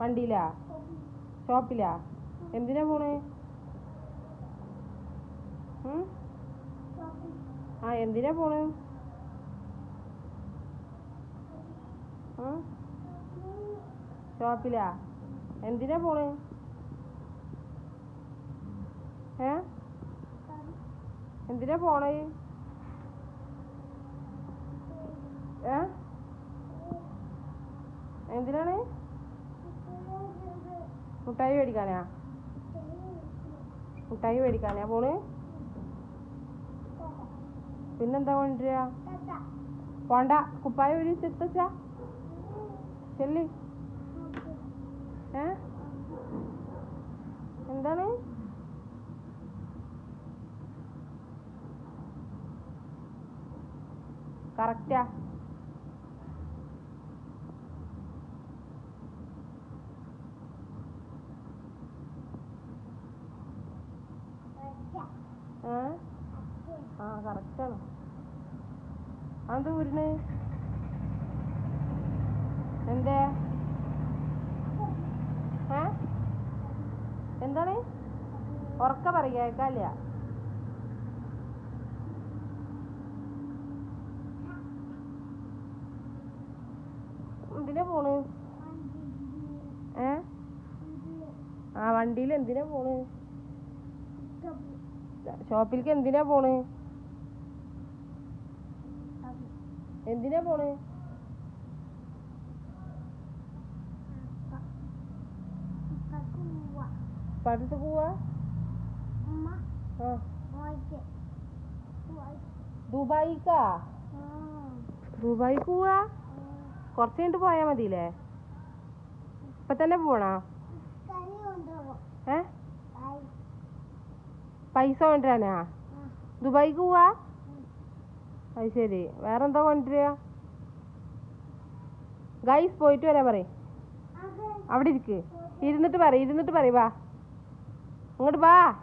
വണ്ടിയിലാ? ഷോപ്പിലാ? എന്തിനാ പോണേ? ആ എന്തിനാ പോണേ? ഷോപ്പിലാ? എന്തിനാ പോണേ? ഏ? എന്തിനാ പോണേ? ഏ? എന്തിനാണ്? മുട്ടായി മേടിക്കാനാ? മുട്ടായി മേടിക്കാനാ പോണ്? പിന്നെന്താ കൊണ്ടുവരിക? പോണ്ട. കുപ്പായ ഒരു ചെത്തച്ചാ ചെല്ലി. ഏ? എന്താണ്? കറക്റ്റാ ഏ ആ കറക്റ്റാണ് അത് ഊരിന് എന്തേ? ഏ? എന്താണ്? ഉറക്ക പറയുക കേൾക്കാല്ല എന്തിനാ പോണ്? ഏ? ആ വണ്ടിയിൽ എന്തിനാ പോണ്? ഷോപ്പിലേക്ക് എന്തിനാ പോണ്? എന്തിനാ പോണ്? പടുത്ത് പോവാ? ദുബായിക്ക് പോവാ? കുറച്ച് കഴിഞ്ഞിട്ട് പോയാ മതിയില്ലേ? ഇപ്പൊ തന്നെ പോണോ? ഏ? പൈസ കൊണ്ടുവരാനാ? ദുബായിക്ക് പോവാ? അത് ശരി. വേറെന്താ കൊണ്ടുവരിക? ഗൈസ് പോയിട്ട് വരാൻ പറയും. അവിടെ ഇരിക്ക്. ഇരുന്നിട്ട് പറ ഇരുന്നിട്ട് പറയും വാ. ഇങ്ങോട്ട് വാ.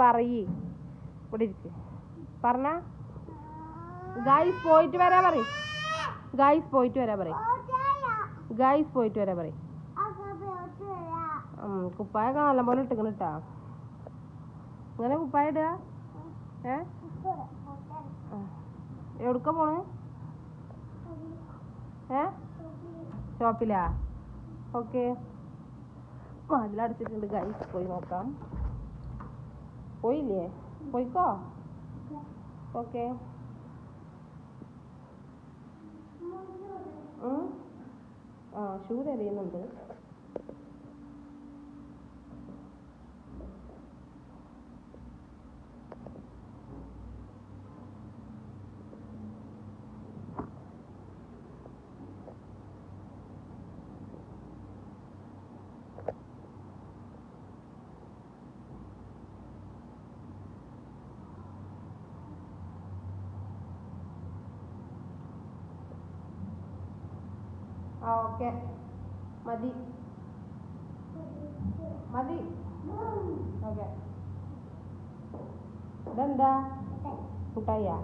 പറയ്. ഇവിടെ ഇരിക്ക്. പറഞ്ഞ? ഗൈസ് പോയിട്ട് വരാൻ പറയും. ഗൈസ് പോയിട്ട് വരാൻ പറയും. ഗൈസ് പോയിട്ട് വരാൻ പറയും. ഉം, കുപ്പായൊക്കെ നല്ലപോലെ ഇട്ടിക്കണ് കേട്ടാ ഇങ്ങനെ കുപ്പായ ഇടുക. ഏ. എവിടുക്ക പോണ്? ഏ? ഷോപ്പിലാ? ഓക്കെ. മതിലടച്ചിട്ടുണ്ട്. ഗൈസ് പോയി നോക്കാം. പോയില്ലേ? പോയിക്കോ? ഓക്കെ. ആ ഷൂ തെരയുന്നുണ്ട്. ആ ഓക്കെ. മതി. മതി. ഓക്കെ. ഇതെന്താ? മുട്ടായിയാ